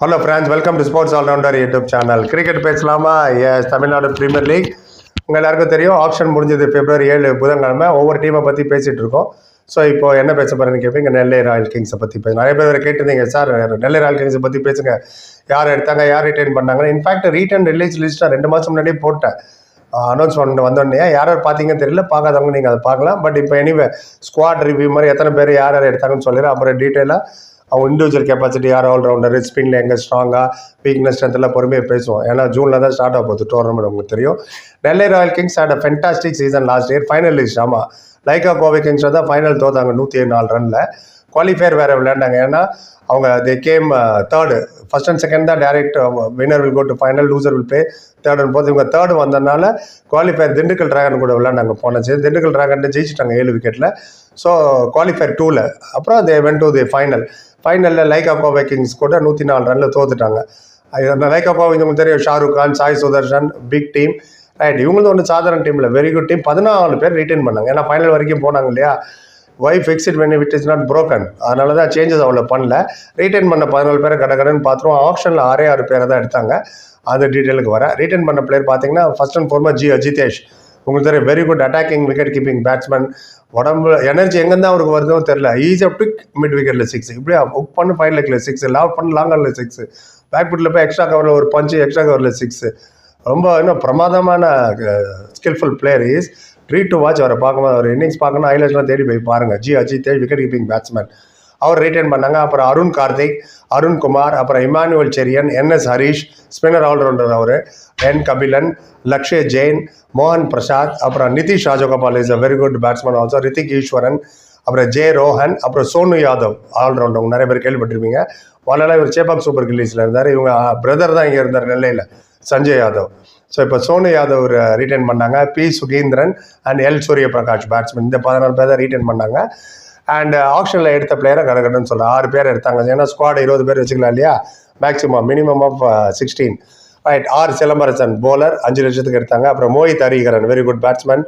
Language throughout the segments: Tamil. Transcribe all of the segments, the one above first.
Hello friends welcome to sports allrounder YouTube channel cricket பேசலாமா? எஸ் தமிழ்நாடு பிரீமியர் லீக் உங்கள் எல்லாருக்கும் தெரியும் ஆப்ஷன் முடிஞ்சது பிப்ரவரி ஏழு புதன்கிழமை. ஒவ்வொரு டீமை பற்றி பேசிகிட்டு இருக்கோம். ஸோ இப்போ என்ன பேச போகிறேன்னு கேட்பீங்க நெல்லை ராயல் கிங்ஸை பற்றி பேச நிறைய பேர் கேட்டிருந்தீங்க சார் நெல்லை ராயல் கிங்ஸை பற்றி பேசுங்க. யார் எடுத்தாங்க யார் ரிட்டைன் பண்ணாங்க இன்ஃபேக்ட் ரீட்டன் ரிலீஸ் லிஸ்ட்டாக ரெண்டு மாதம் முன்னாடியே போட்டேன். அனௌன்ஸ்மெண்ட் வந்தோடனே. யார் யார் பார்த்தீங்கன்னு தெரியல. பார்க்காதவங்க நீங்கள் அதை பார்க்கலாம். பட் இப்போ எனிவே ஸ்குவாட் ரிவ்யூ மாதிரி எத்தனை பேர் யார் யார் எடுத்தாங்கன்னு சொல்லிடுறேன். அப்புறம் டீட்டெயிலாக அவங்க இண்டிவிஜுவல் கெப்பாசிட்டி யார் ஆல்ரவுண்டர் ஸ்பின்ல எங்கே ஸ்ட்ராங்காக வீக்னஸ் ஸ்ட்ரென்த்தெல்லாம் பொறுமையாக பேசுவோம் ஏன்னா ஜூனில் தான் ஸ்டார்ட் ஆக போகுது டோர்னமெண்ட் உங்களுக்கு தெரியும். Nellai royal kings had a fantastic season last year final list ஆமாம் லைக்கா கோவை கிங்ஸ் தான் ஃபைனல் தோத்தாங்க நூற்றி நாலு ரனில் குவாலிஃபயர் வேறு விளையாண்டாங்க. ஏன்னா அவங்க they came third first and second தான் direct winner will go to final loser will play தேர்டுன்னு போது இவங்க தேர்டு வந்ததுனால குவாலிஃபயர் திண்டுக்கல் ட்ராகன் கூட விளையாண்டாங்க போனச்சு திண்டுக்கல் ட்ராகன் ஜெயிச்சிட்டாங்க ஏழு விக்கெட்டில் ஸோ குவாலிஃபயர் டூவில் அப்புறம் they went to the final ஃபைனலில் Lyca Kovai kings கூட நூற்றி நாலு ரனில் தோத்துட்டாங்க. அந்த லைகாப்பா இவங்களுக்கு தெரியும் Shahrukh Khan Sai Sudharsan big team right இவங்களும் ஒன்று சாதாரண டீமில் வெரி குட் டீம் பதினாலு பேர் ரிட்டைன் பண்ணாங்க. ஏன்னா ஃபைனல் வரைக்கும் போனாங்க இல்லையா? Why fixed when it is not broken அதனால தான் சேஞ்சஸ் அவ்வளோ பண்ணல. ரீட்டைன் பண்ண பதினாலு பேரை கடை கடன் பார்த்துருவோம். ஆப்ஷனில் ஆறே ஆறு பேரை தான் எடுத்தாங்க. அந்த டீட்டெயிலுக்கு வரேன். ரீட்டைன் பண்ண பிளேயர் பார்த்தீங்கன்னா first and pharma G Ajitesh உங்களுக்கு தெரியும் very good attacking wicket keeping batsman உடம்பு எனர்ஜி எங்கேருந்து அவருக்கு வருதோ தெரியல. ஈஸியாக பிக் மிட் விக்கெட்டில் சிக்ஸ் இப்படியே புக் பண்ணு ஃபைவ் லெக்கில் சிக்ஸ் லாவ் பண்ணு லாங்கரில் சிக்ஸ் பேக் புட்டில் போய் எக்ஸ்ட்ரா கவரில் ஒரு பஞ்சு எக்ஸ்ட்ரா கவரில் சிக்ஸ் ரொம்ப இன்னும் பிரமாதமான skillful player is treat to watch அவரை பார்க்கும்போது அவர் இன்னிங்ஸ் பார்க்கணும் ஹைலைட்ஸ்லாம் தேடி போய் பாருங்கள் G Ajith wicket keeping batsman அவர் ரிட்டர்ன் பண்ணாங்க. அப்புறம் அருண் கார்த்திக் அருண்குமார் அப்புறம் Immanuel Cherian NS Harish spinner allrounder அவர் என் கபிலன் லக்ஷய ஜெயின் மோகன் பிரசாத் அப்புறம் Nithish Rajagopal is a very good batsman also Rithik Easwaran அப்புறம் ஜே ரோஹன் அப்புறம் சோனு யாதவ் ஆல்ரவுண்டர் நிறைய பேர் கேள்விப்பட்டிருப்பீங்க. முதல்ல இவர் சேப்பாக் சூப்பர் கில்லிஸில் இருந்தார். இவங்க பிரதர் தான் இங்கே இருந்தார் நெல்லையில் சஞ்சய் யாதவ். ஸோ இப்போ சோனு யாதவ் ரிட்டர்ன் பண்ணாங்க. P. Suginthiran and L. Surya Prakash batsman இந்த பதினாலு பேர் தான் ரிட்டைன் பண்ணாங்க. அண்ட் ஆப்ஷனில் uh, எடுத்த பிளேயரை கடகடன்னு சொல்லலாம் ஆறு பேர் எடுத்தாங்க. ஏன்னா ஸ்குவாட் இருபது பேர் வச்சுக்கலாம் இல்லையா? Maximum minimum of sixteen right R Silambarasan bowler அஞ்சு லட்சத்துக்கு எடுத்தாங்க. அப்புறம் Mohit Hariharan very good batsman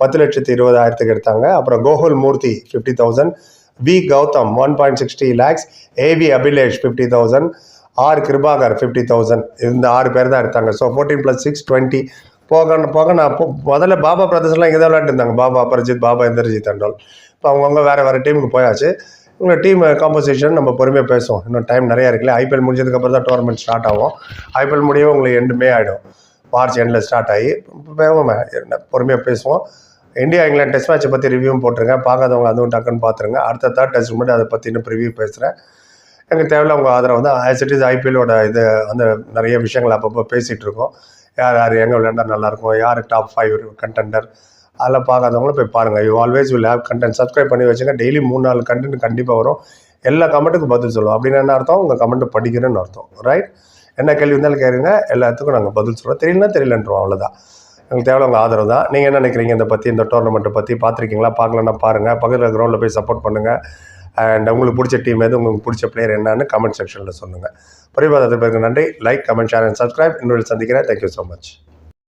பத்து லட்சத்து இருபதாயிரத்துக்கு எடுத்தாங்க. அப்புறம் Gokul Moorthy fifty thousand V Gautham one point sixty lakhs AV Abhilesh fifty thousand R Kirubakar fifty thousand இந்த ஆறு பேர் தான் எடுத்தாங்க. So fourteen plus six twenty போக போக நான் முதல்ல பாபா பிரதர்ஸ்லாம் இங்கே தான் விளையாட்டு இருந்தாங்க பாபா அபர்ஜித் பாபா இந்திரஜித் அண்டோல் இப்போ அவங்கவுங்க வேறு வேறு டீமுக்கு போயாச்சு. இவங்க டீம் காம்போசிஷன் நம்ம பொறுமையாக பேசுவோம். இன்னும் டைம் நிறையா இருக்குல்ல? ஐபிஎல் முடிஞ்சதுக்கப்புறம் தான் டோர்னமெண்ட் ஸ்டார்ட் ஆகும். ஐபிஎல் முடியவும் உங்களுக்கு எண்டு மே ஆகிடும் மார்ச் எண்டில் ஸ்டார்ட் ஆகி என்ன பொறுமையாக பேசுவோம். இந்தியா இங்கிலாந்து டெஸ்ட் மேட்சை பற்றி ரிவ்யூவும் போட்டுருங்க. பார்க்காதவங்க அதுவும் டக்குன்னு பார்த்துருங்க. அடுத்த தேர்ட் டெஸ்ட் மட்டும் அதை பற்றி இன்னும் ரிவ்யூ பேசுகிறேன் எனக்கு தேவையில்ல உங்கள் ஆதரவு வந்து ஆஸ் இட் இஸ் ஐபிஎல்லோட இது அந்த நிறைய விஷயங்கள் அப்பப்போ பேசிகிட்டு இருக்கோம். யார் யார் எங்கே விளையாண்டா நல்லாயிருக்கும் யார் டாப் ஃபைவ் கண்டெண்டர் அதில் பார்க்காதவங்களும் போய் பாருங்கள் you always will have content subscribe பண்ணி வச்சுங்க. டெய்லி மூணு நாலு கண்டென்ட் கண்டிப்பாக வரும். எல்லா கமெண்ட்டுக்கும் பதில் சொல்லுவோம். அப்படின்னு என்ன அர்த்தம்? உங்கள் கமெண்ட் படிக்கிறேன்னு அர்த்தம். ரைட் என்ன கேள்வி இருந்தாலும் கேளுங்க. எல்லாத்துக்கும் நாங்கள் பதில் சொல்கிறோம் தெரியலனா தெரியலன்றோம். அவ்வளோதான் எங்களுக்கு தேவை உங்கள் ஆதரவு தான். நீங்கள் என்ன நினைக்கிறீங்க? இதை பற்றி இந்த டோர்னமெண்ட்டை பற்றி பார்த்துருக்கீங்களா? பார்க்கலன்னா பாருங்கள் பக்கத்தில் கிரௌண்டில் போய் சப்போர்ட் பண்ணுங்கள் அண்ட் உங்களுக்கு பிடிச்ச டீம் எது? உங்களுக்கு பிடிச்ச பிளேயர் என்னன்னு கமெண்ட் செக்ஷனில் சொல்லுங்கள் புரியாத பேருக்கு நன்றி. Like comment share and subscribe இன்னொரு சந்திக்கிறேன். Thank you so much